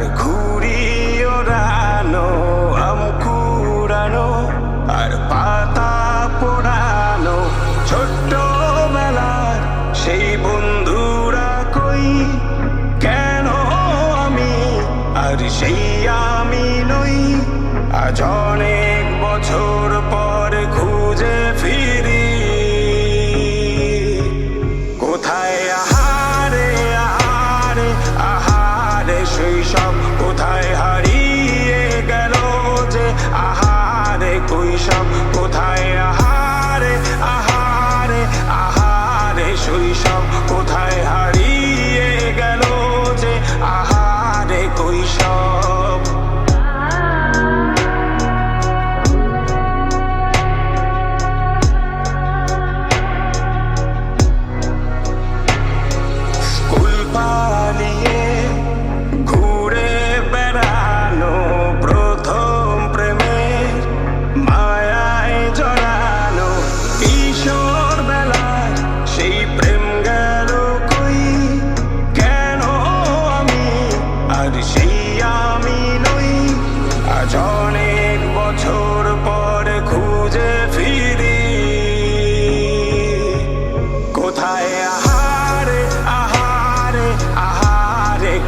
আর ঘুড়ি ওড়ানো আম কুড়ানো, আর পাতা পোড়ানো। ছোট্ট মেলার সেই বন্ধুরা কই? কেন আমি আর সেই আমি নই? আজ অনেক বছর পর ঘুর we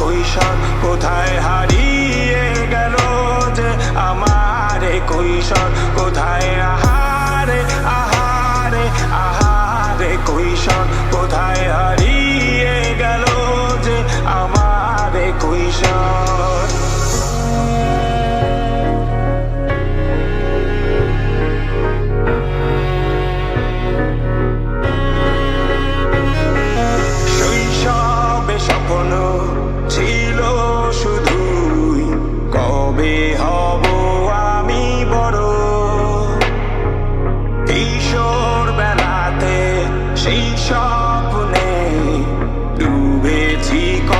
কৈশোর কোথায় হারিয়ে গেল যে আমার কৈশোর? 的